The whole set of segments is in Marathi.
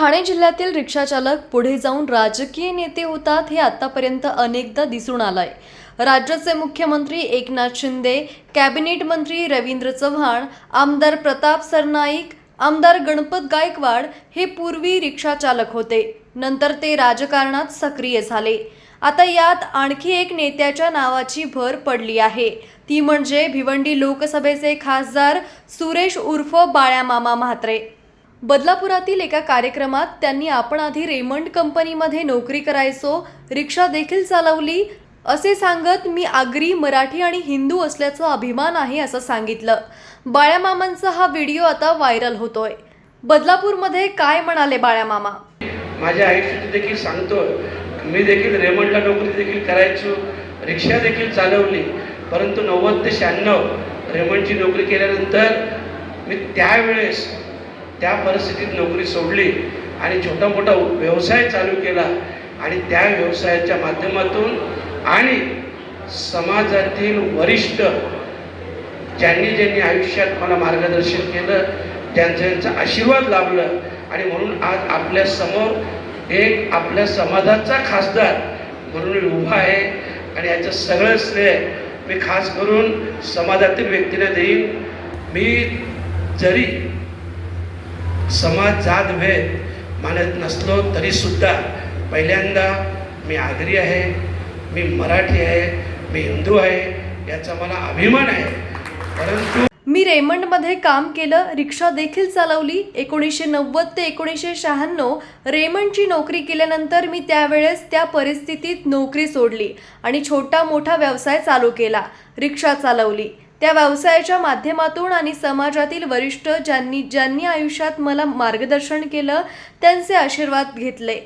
ठाणे जिल्ह्यातील रिक्षाचालक पुढे जाऊन राजकीय नेते होतात हे आतापर्यंत अनेकदा दिसून आलंय. राज्याचे मुख्यमंत्री एकनाथ शिंदे कॅबिनेट मंत्री रवींद्र चव्हाण आमदार प्रताप सरनाईक आमदार गणपत गायकवाड हे पूर्वी रिक्षाचालक होते. नंतर ते राजकारणात सक्रिय झाले. आता यात आणखी एक नेत्याच्या नावाची भर पडली आहे. ती म्हणजे भिवंडी लोकसभेचे खासदार सुरेश उर्फ बाळ्यामामा म्हात्रे. बदलापुरातील एका कार्यक्रमात त्यांनी आपण आधी रेमंड कंपनीमध्ये नोकरी करायचो रिक्षा देखील चालवली. असे सांगत मी आगरी मराठी आणि हिंदू असल्याचा अभिमान आहे असं सांगितलं. बाळ्यामामांचा हा व्हिडिओ आता व्हायरल होतोय. बदलापूरमध्ये काय म्हणाले बाळ्यामामा माझ्या आयुष्यात देखील सांगतो मी देखील रेमंडला नोकरी देखील करायचो रिक्षा देखील चालवली परंतु नव्वद ते शहाण्णव रेमंडची नोकरी केल्यानंतर मी त्यावेळेस त्या परिस्थितीत नोकरी सोडली आणि छोटा मोठा व्यवसाय चालू केला. आणि त्या व्यवसायाच्या माध्यमातून आणि समाजातील वरिष्ठ ज्यांनी ज्यांनी आयुष्यात मला मार्गदर्शन केलं त्यांचा त्यांचा आशीर्वाद लाभलं. आणि म्हणून आज आपल्यासमोर एक आपल्या समाजाचा खासदार म्हणून मी उभा आहे. आणि याचं सगळं श्रेय मी खास करून समाजातील व्यक्तीला देईन. मी जरी समाज जात भेद मानत नसलो तरीसुद्धा पहिल्यांदा मी आगरी आहे मी मराठी आहे मी हिंदू आहे याचा मला अभिमान आहे. परंतु मी रेमंडमध्ये काम केलं रिक्षा देखील चालवली एकोणीसशे नव्वद ते एकोणीसशे शहाण्णव रेमंडची नोकरी केल्यानंतर मी त्यावेळेस त्या परिस्थितीत नोकरी सोडली आणि छोटा मोठा व्यवसाय चालू केला रिक्षा चालवली. त्या व्यवसायाच्या माध्यमातून आणि समाजातील वरिष्ठ ज्यांनी ज्यांनी आयुष्यात मला मार्गदर्शन केलं त्यांचे आशीर्वाद घेतले.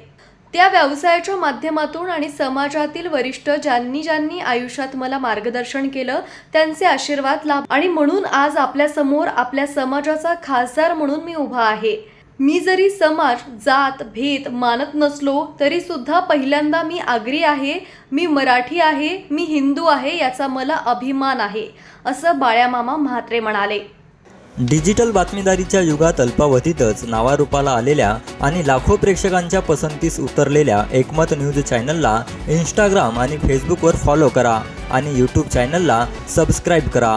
त्या व्यवसायाच्या माध्यमातून आणि समाजातील वरिष्ठ ज्यांनी ज्यांनी आयुष्यात मला मार्गदर्शन केलं त्यांचे आशीर्वाद लाभ आणि म्हणून आज आपल्यासमोर आपल्या समाजाचा खासदार म्हणून मी उभा आहे. मी जरी समाज जात भेद मानत नसलो तरी सुद्धा पहिल्यांदा मी आगरी आहे मी मराठी आहे मी हिंदू आहे याचा मला अभिमान आहे असं बाळ्यामामा म्हात्रे म्हणाले. डिजिटल बातमीदारीच्या युगात अल्पावधीतच नावारूपाला आलेल्या आणि लाखो प्रेक्षकांच्या पसंतीस उतरलेल्या एकमत न्यूज चॅनलला इंस्टाग्राम आणि फेसबुकवर फॉलो करा आणि यूट्यूब चॅनलला सबस्क्राईब करा.